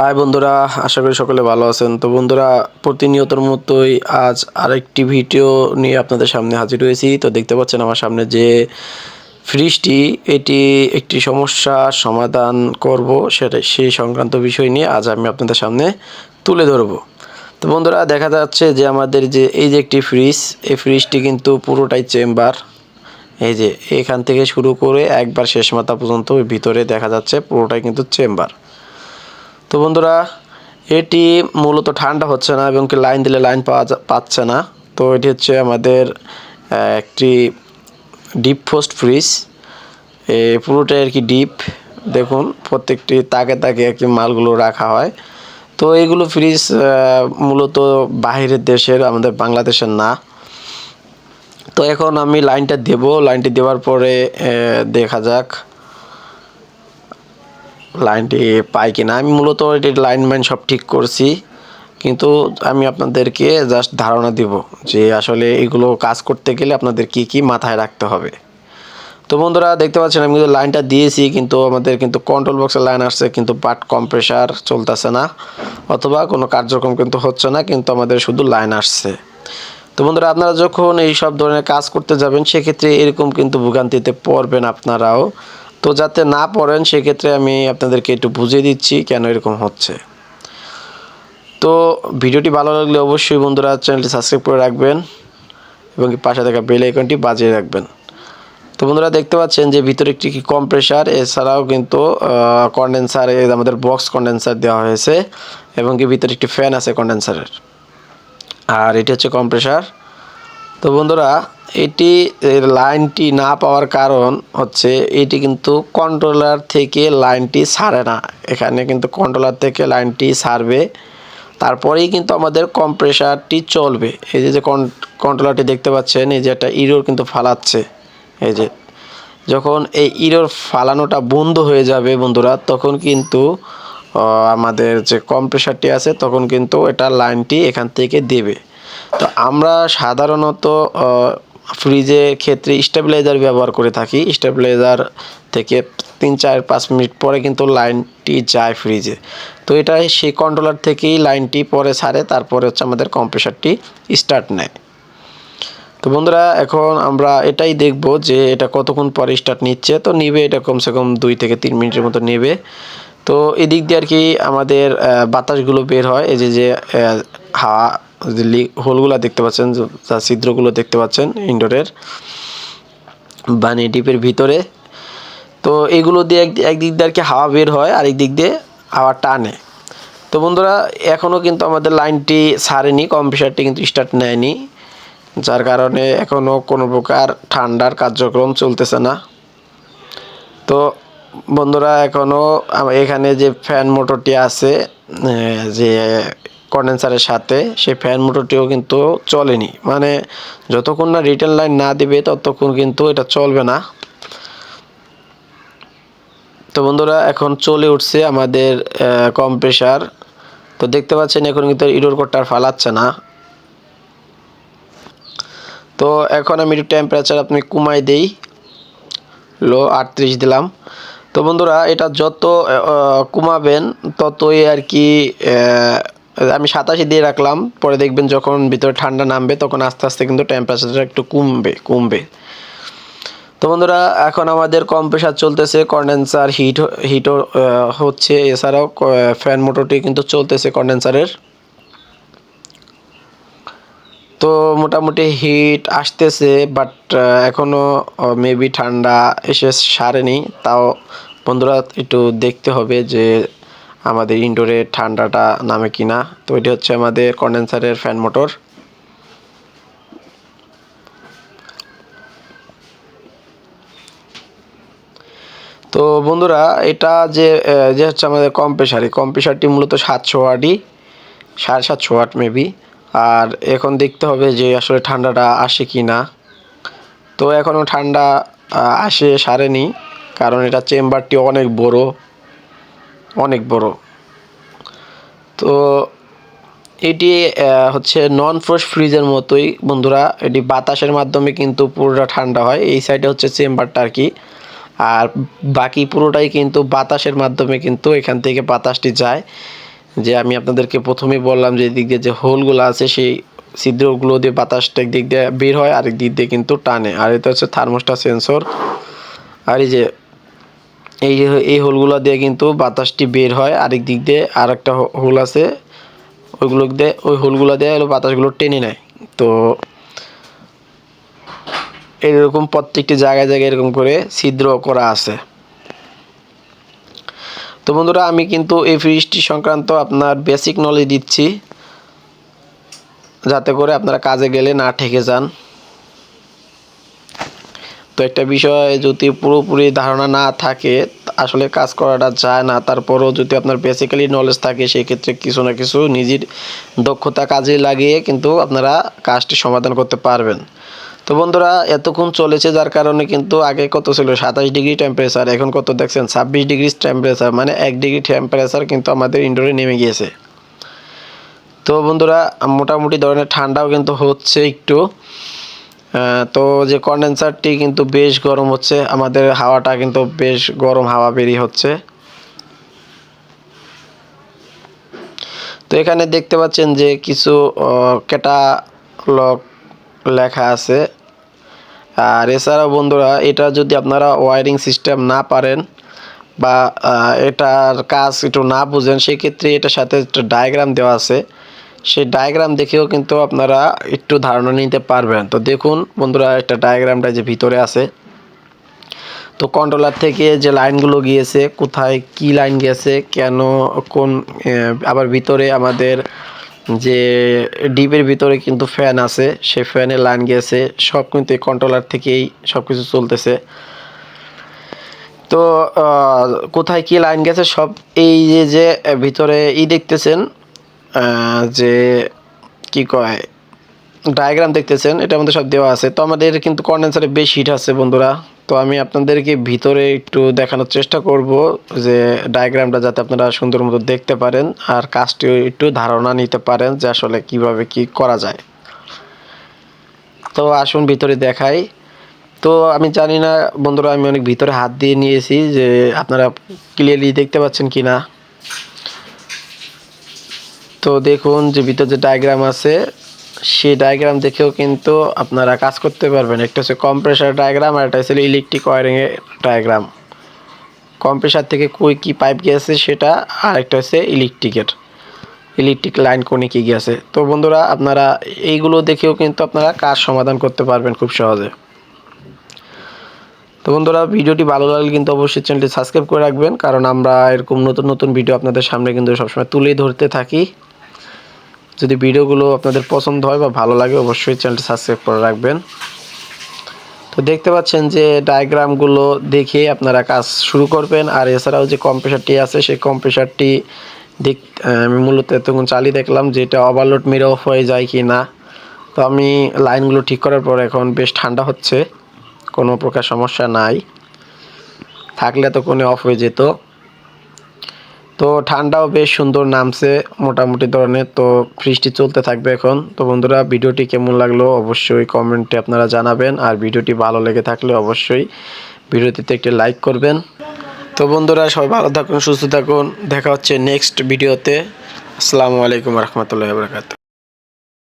High বন্ধুরা, আশা করি সকলে ভালো আছেন। তো বন্ধুরা, প্রতিনিয়তর মতোই আজ আরেকটি ভিডিও নিয়ে আপনাদের সামনে হাজির হয়েছি। তো দেখতে পাচ্ছেন আমার সামনে যে ফ্রিজটি, এটি একটি সমস্যার সমাধান করব সেটা সেই সংক্রান্ত বিষয় নিয়ে আজ আমি আপনাদের সামনে তুলে ধরব। তো বন্ধুরা, দেখা যাচ্ছে যে আমাদের যে, এই যে একটি ফ্রিজ, এই ফ্রিজটি কিন্তু পুরোটাই চেম্বার। এই যে, এখান থেকে শুরু করে একবার শেষ মাথা পর্যন্ত ভিতরে দেখা যাচ্ছে পুরোটাই কিন্তু চেম্বার। তো বন্ধুরা, এটি মূলত ঠান্ডা হচ্ছে না এবং কি লাইন দিলে লাইন পাওয়া পাচ্ছে না। তো এটি হচ্ছে আমাদের একটি ডিপ ফোস্ট ফ্রিজ। এ, পুরোটাই আর কি ডিপ। দেখুন, প্রত্যেকটি তাকে তাকে আর কি মালগুলো রাখা হয়। তো এইগুলো ফ্রিজ মূলত বাহিরের দেশের, আমাদের বাংলাদেশের না। তো এখন আমি লাইনটা দেব। লাইনটি দেওয়ার পরে দেখা যাক। লাইনটি পাই কিনা। আমি মূলত এটির লাইন সব ঠিক করছি। কিন্তু আমি আপনাদেরকে জাস্ট ধারণা দিব যে আসলে এগুলো কাজ করতে গেলে আপনাদের কি কি মাথায় রাখতে হবে। তো বন্ধুরা, দেখতে পাচ্ছেন আমি কিন্তু লাইনটা দিয়েছি, কিন্তু আমাদের কিন্তু কন্ট্রোল বক্সের লাইন আসছে, কিন্তু পার্ট কম্প্রেসার চলতেছে না, অথবা কোনো কার্যক্রম কিন্তু হচ্ছে না, কিন্তু আমাদের শুধু লাইন আসছে। তো বন্ধুরা, আপনারা যখন এই সব ধরনের কাজ করতে যাবেন, সেক্ষেত্রে এরকম কিন্তু ভোগান্তিতে পড়বেন আপনারাও। তো যাতে না পড়েন, সেক্ষেত্রে আমি আপনাদেরকে একটু বুঝিয়ে দিচ্ছি কেন এরকম হচ্ছে। তো ভিডিওটি ভালো লাগলে অবশ্যই বন্ধুরা চ্যানেলটি সাবস্ক্রাইব করে রাখবেন এবং পাশে থাকা বেল আইকনটি বাজিয়ে রাখবেন। তো বন্ধুরা দেখতে পাচ্ছেন যে ভিতরে একটি কি কম্প্রেসার, এছাড়াও কিন্তু কন্ডেন্সার আমাদের বক্স কন্ডেন্সার দেওয়া হয়েছে এবং কি ভিতরে একটি ফ্যান আছে কন্ডেন্সারের আর এটি হচ্ছে কম্প্রেসার তো বন্ধুরা এটি লাইনটি না পাওয়ার কারণ হচ্ছে এটি কিন্তু কন্ট্রোলার থেকে লাইনটি ছাড়ে না। এখানে কিন্তু কন্ট্রোলার থেকে লাইনটি ছাড়বে। তারপরেই কিন্তু আমাদের কম্প্রেসারটি চলবে। এই যে যে কন্ট্রোলারটি দেখতে পাচ্ছেন, এই যে একটা ইরোর কিন্তু ফালাচ্ছে। এই যে, যখন এই ইরোর ফালানোটা বন্ধ হয়ে যাবে বন্ধুরা, তখন কিন্তু আমাদের যে কম্প্রেসারটি আছে, তখন কিন্তু এটা লাইনটি এখান থেকে দেবে। তো আমরা সাধারণত ফ্রিজের ক্ষেত্রে স্টেবিলাইজার ব্যবহার করে থাকি। স্টেবিলাইজার থেকে তিন, চার, পাঁচ মিনিট পরে কিন্তু লাইনটি যায় ফ্রিজে। তো এটা সেই কন্ট্রোলার থেকেই লাইনটি পরে ছাড়ে, তারপরে হচ্ছে আমাদের কম্প্রেসারটি স্টার্ট নেয়। তো বন্ধুরা, এখন আমরা এটাই দেখব যে এটা কতক্ষণ পরে স্টার্ট নিচ্ছে। তো নিবে এটা কমসে কম দুই থেকে তিন মিনিটের মতো নেবে। তো এদিক দিয়ে আর কি আমাদের বাতাসগুলো বের হয়। এই যে যে হাওয়া যে হোলগুলো দেখতে পাচ্ছেন, যে- ছিদ্রগুলো দেখতে পাচ্ছেন, ইনডোরের বানি ডিপের ভিতরে। তো এগুলো দিয়ে এক একদিক দিয়ে আর কি হাওয়া বের হয়, আরেক দিক দিয়ে হাওয়া টানে। তো বন্ধুরা এখনও কিন্তু আমাদের লাইনটি ছাড়েনি কম্পিউটারটি কিন্তু স্টার্ট নেয়নি, যার কারণে এখনও কোনো প্রকার ঠান্ডার কার্যক্রম চলতেছে না। তো বন্ধুরা এখনও এখানে যে ফ্যান মোটরটি আছে যে কন্ডেন্সারের সাথে সেই ফ্যান মোটরটিও কিন্তু চলেনি। মানে যতক্ষণ না রিটার্ন লাইন না দিবে, ততক্ষণ কিন্তু এটা চলবে না। তো বন্ধুরা, এখন চলে উঠছে আমাদের কম্প্রেসার তো দেখতে পাচ্ছেন, এখন কিন্তু ইডোর কোডটা আর ফালাচ্ছে না। তো এখন আমি একটু টেম্পারেচার আপনি কমাই দেই। লো আটত্রিশ দিলাম। তো বন্ধুরা, এটা যত কমাবেন, ততই আর কি আমি সাতাশি দিয়ে রাখলাম, পরে দেখবেন যখন ভিতরে ঠান্ডা নামবে, তখন আস্তে আস্তে কিন্তু টেম্পারেচারটা একটু কমবে কমবে। তো বন্ধুরা, এখন আমাদের কম্প্রেসার চলতেছে কন্ডেন্সার হিট হিটও হচ্ছে। এছাড়াও ফ্যান মোটরটি কিন্তু চলতেছে কন্ডেন্সারের তো মোটামুটি হিট আসতেছে বাট এখনও মেবি ঠান্ডা এসে সারেনি। তাও বন্ধুরা, একটু দেখতে হবে যে আমাদের ইনডোরে ঠান্ডাটা নামে কিনা। তো এটি হচ্ছে আমাদের কন্ডেন্সারের ফ্যান মোটর তো বন্ধুরা, এটা যে যে হচ্ছে আমাদের কম্প্রেসার কম্প্রেসারটি মূলত সাতশো ওয়াটই, সাড়ে সাতশো ওয়াট মেবি আর এখন দেখতে হবে যে আসলে ঠান্ডাটা আসে কি না তো এখনও ঠান্ডা আসে, সারেনি। কারণ এটা চেম্বারটি অনেক বড়। অনেক বড়। তো এটি হচ্ছে নন ফ্রোস্ট ফ্রিজের মতোই। বন্ধুরা, এটি বাতাসের মাধ্যমে কিন্তু পুরোটা ঠান্ডা হয়। এই সাইডে হচ্ছে চেম্বারটা আর কি। আর বাকি পুরোটাই কিন্তু বাতাসের মাধ্যমে কিন্তু এখান থেকে বাতাসটি যায়। যে আমি আপনাদেরকে প্রথমেই বললাম যে এদিক দিয়ে যে হোলগুলো আছে, সেই ছিদ্রগুলো দিয়ে বাতাসটা একদিক দিয়ে বের হয়, আরেক দিক দিয়ে কিন্তু টানে। আর এটা হচ্ছে থার্মোস্টার সেন্সর আর এই যে এই এই হোলগুলো দিয়ে কিন্তু বাতাসটি বের হয়। আরেক দিক দিয়ে আর একটা হোল আছে। ওইগুলো দিয়ে, ওই হোলগুলো দিয়ে বাতাসগুলো টেনে নেয়। তো এরকম প্রত্যেকটি জায়গায় জায়গায় এরকম করে ছিদ্র করা আছে। তো বন্ধুরা, আমি কিন্তু এই ফ্রিজটি সংক্রান্ত আপনার বেসিক নলেজ দিচ্ছি। যাতে করে আপনারা কাজে গেলে না ঠেকে যান। তো একটা বিষয়, যদি পুরোপুরি ধারণা না থাকে, আসলে কাজ করাটা যায় না। তারপরও যদি আপনার বেসিক্যালি নলেজ থাকে, সেক্ষেত্রে কিছু না কিছু নিজের দক্ষতা কাজে লাগিয়ে কিন্তু আপনারা কাজটি সমাধান করতে পারবেন। তো বন্ধুরা, এতক্ষণ চলেছে যার কারণে কিন্তু আগে কত ছিল? সাতাশ ডিগ্রি টেম্পারেচার এখন কত দেখছেন? ছাব্বিশ ডিগ্রি টেম্পারেচার মানে এক ডিগ্রি টেম্পারেচার কিন্তু আমাদের ইনডোরে নেমে গিয়েছে। তো বন্ধুরা, মোটামুটি ধরনের ঠান্ডাও কিন্তু হচ্ছে একটু। তো যে কন্ডেন্সারটি কিন্তু বেশ গরম হচ্ছে, আমাদের হাওয়াটা কিন্তু বেশ গরম হাওয়া বেরিয়ে হচ্ছে। তো এখানে দেখতে পাচ্ছেন যে কিছু ক্যাটালগ লেখা আছে। আর এছাড়াও বন্ধুরা, এটা যদি আপনারা ওয়ারিং সিস্টেম না পারেন বা এটার কাজ একটু না বুঝেন, সেক্ষেত্রে এটার সাথে একটা ডায়াগ্রাম দেওয়া আছে। সেই ডায়াগ্রাম দেখেও কিন্তু আপনারা একটু ধারণা নিতে পারবেন। তো দেখুন বন্ধুরা, একটা ডায়াগ্রামটা যে ভিতরে আছে। তো কন্ট্রোলার থেকে যে লাইনগুলো গিয়েছে, কোথায় কি লাইন গেছে, কেন, কোন আবার ভিতরে আমাদের যে ডিপের ভিতরে কিন্তু ফ্যান আছে, সেই ফ্যানের লাইন গিয়েছে সব কিন্তু কন্ট্রোলার থেকেই সব কিছু চলতেছে। তো কোথায় কি লাইন গেছে, সব এই যে যে, ভিতরে ই দেখতেছেন যে কি কয় ডায়াগ্রাম দেখতেছেন, এটার মধ্যে সব দেওয়া আছে। তো আমাদের কিন্তু কন্ডেন্সারে বেশ হিট আছে বন্ধুরা। তো আমি আপনাদেরকে ভিতরে একটু দেখানোর চেষ্টা করব যে ডায়াগ্রামটা যাতে আপনারা সুন্দর মতো দেখতে পারেন আর কাজটিও একটু ধারণা নিতে পারেন যে আসলে কীভাবে কি করা যায়। তো আসুন ভিতরে দেখাই। তো আমি জানি না বন্ধুরা, আমি অনেক ভিতরে হাত দিয়ে নিয়েছি যে আপনারা ক্লিয়ারলি দেখতে পাচ্ছেন কি না তো দেখুন যে ভিতরে যে ডায়াগ্রাম আছে, সেই ডায়াগ্রাম দেখেও কিন্তু আপনারা কাজ করতে পারবেন। একটা হচ্ছে কম্প্রেসার ডায়াগ্রাম আর একটা হচ্ছে ইলেকট্রিক ওয়ারিংয়ের ডায়াগ্রাম কম্প্রেসার থেকে কই কি পাইপ গিয়েছে সেটা, আর একটা হচ্ছে ইলেকট্রিকের ইলেকট্রিক লাইন কোনে কি গিয়েছে। তো বন্ধুরা, আপনারা এইগুলো দেখেও কিন্তু আপনারা কাজ সমাধান করতে পারবেন খুব সহজে। তো বন্ধুরা, ভিডিওটি ভালো লাগলে কিন্তু অবশ্যই চ্যানেলটি সাবস্ক্রাইব করে রাখবেন, কারণ আমরা এরকম নতুন নতুন ভিডিও আপনাদের সামনে কিন্তু সবসময় তুলেই ধরতে থাকি। যদি ভিডিওগুলো আপনাদের পছন্দ হয় বা ভালো লাগে, অবশ্যই চ্যানেলটি সাবস্ক্রাইব করে রাখবেন। তো দেখতে পাচ্ছেন যে ডায়াগ্রামগুলো দেখে আপনারা কাজ শুরু করবেন। আর এছাড়াও যে কম্প্রেসারটি আছে, সেই কম্প্রেসারটি দেখ আমি মূলত এতক্ষণ চালিয়ে দেখলাম যে এটা ওভারলোড মেরে অফ হয়ে যায় কি না তো আমি লাইনগুলো ঠিক করার পর এখন বেশ ঠান্ডা হচ্ছে, কোনো প্রকার সমস্যা নাই। থাকলে তো কোনো অফ হয়ে যেত। তো ঠান্ডাও বেশ সুন্দর নামছে মোটামুটি ধরনের। তো ফ্রিজটি চলতে থাকবে এখন। তো বন্ধুরা, ভিডিওটি কেমন লাগল অবশ্যই কমেন্টে আপনারা জানাবেন। আর ভিডিওটি ভালো লেগে থাকলে অবশ্যই ভিডিওটিতে একটি লাইক করবেন। তো বন্ধুরা, সবাই ভালো থাকুন, সুস্থ থাকুন। দেখা হচ্ছে নেক্সট ভিডিওতে। আসসালামু আলাইকুম রহমতুল্লাহ বরকাত